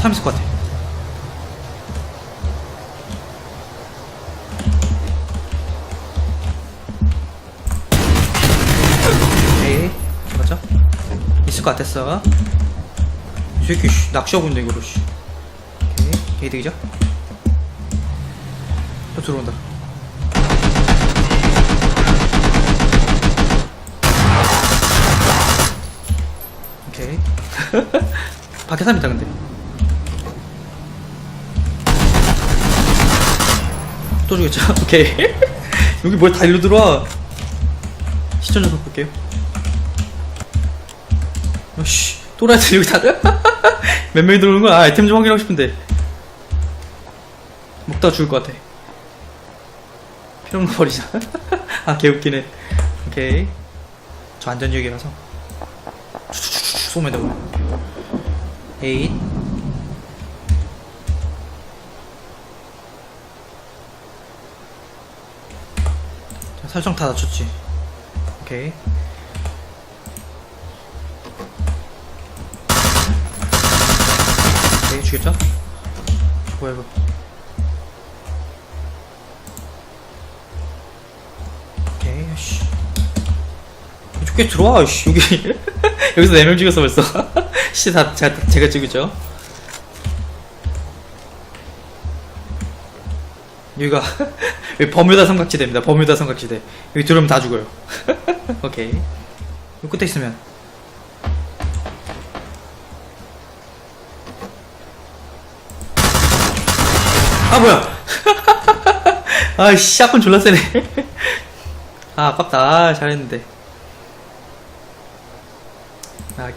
사람 있을 것 같아. 오케이. 맞죠? 있을 것 같았어. 이 새끼, 씨, 낚시하고 있네, 이거로, 씨. 오케이. 게이득이죠? 또 들어온다. 오케이. 밖에 있다, 근데. 또 주겠죠? 오케이. 여기 뭐야, 다 일로 들어와. 좀 바꿀게요. 어씨, 또라이들 여기 다들? 몇 명이 들어오는 거야? 아, 아이템 좀 확인하고 싶은데. 먹다가 죽을 것 같아. 필요 없는 거 버리자. 아, 개웃기네. 오케이. 저 안전지역이라서. 쏘면 되고. 에잇. 설정 다 낮췄지. 오케이. 오케이, 죽였죠? 뭐야, 이거. 오케이, 씨. 좋게 들어와, 씨. 여기. 여기서 4명 죽였어, 벌써. 씨, 다, 제가, 제가 죽였죠? 여기가, 여기 버뮤다 삼각지대입니다. 버뮤다 삼각지대. 여기 들어오면 다 죽어요. 오케이. 요 끝에 있으면. 아, 뭐야! 아이씨, 샷건 졸라 세네. 아, 아깝다. 아, 잘했는데. 아, 게임.